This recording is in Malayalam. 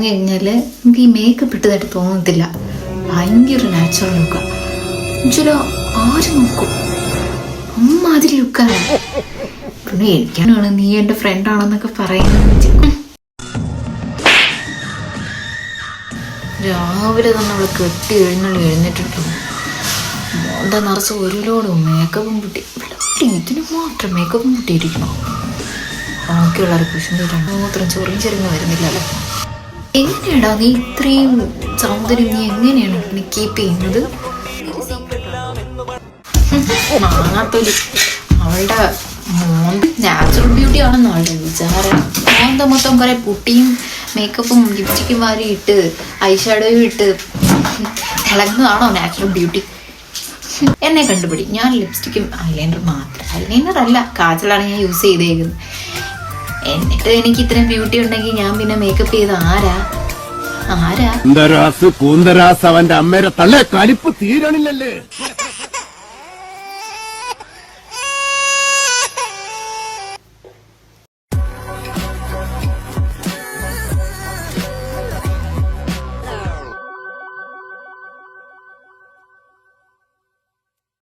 കഴിഞ്ഞാൽ നമുക്ക് ഈ മേക്കപ്പ് ഇട്ടതായിട്ട് തോന്നത്തില്ല. ഭയങ്കര നാച്ചുറൽ ലുക്കാ എന്നുവെച്ചാലോ ആര് നോക്കും? അമ്മാതിരി ലുക്കാണ് പിന്നെ എനിക്കാണ് നീ എന്റെ ഫ്രണ്ട് ആണെന്നൊക്കെ പറയുന്നത്. രാവിലെ തന്നെ അവൾ കെട്ടി എഴുന്നള്ളി എഴുന്നേറ്റിട്ടു. മോളുടെ നിറച്ച് ഒരു ലോഡ് മേക്കപ്പും ഇവിടെ ഇതിന് മാത്രം മേക്കപ്പും പൊട്ടിയിരിക്കണോ ബാക്കിയുള്ള കുശുമ്പി മാത്രം ചൊറിയും ചെറിയ വരുന്നില്ലല്ലോ. എങ്ങനെയാടാ നീ ഇത്രയും സൗന്ദര്യം നീ എങ്ങനെയാണ് നീ കീപ്പ് ചെയ്യുന്നത്? അവളുടെ മോൻ നാച്ചുറൽ ബ്യൂട്ടി ആണെന്ന് അവളുടെ വിചാരം. മോന്ത മൊത്തം കുറെ പുട്ടിയും മേക്കപ്പും ലിപ്സ്റ്റിക്കും വാരി ഇട്ട് ഐഷാഡോയും ഇട്ട് തിളങ്ങുന്നതാണോ നാച്ചുറൽ ബ്യൂട്ടി എന്നെ കണ്ടുപിടി. ഞാൻ ലിപ്സ്റ്റിക്കും ഐലൈനർ മാത്രം. ഐലൈനർ അല്ല കാജലാണ് ഞാൻ യൂസ് ചെയ്തേക്കുന്നത്. എന്നിട്ട് എനിക്ക് ഇത്രയും ബ്യൂട്ടി ഉണ്ടെങ്കിൽ ഞാൻ പിന്നെ മേക്കപ്പ് ചെയ്ത് ആരാ? ആരാ? അവന്റെ അമ്മേരെ തള്ളേ കലിപ്പ് തീരണില്ലല്ലേ?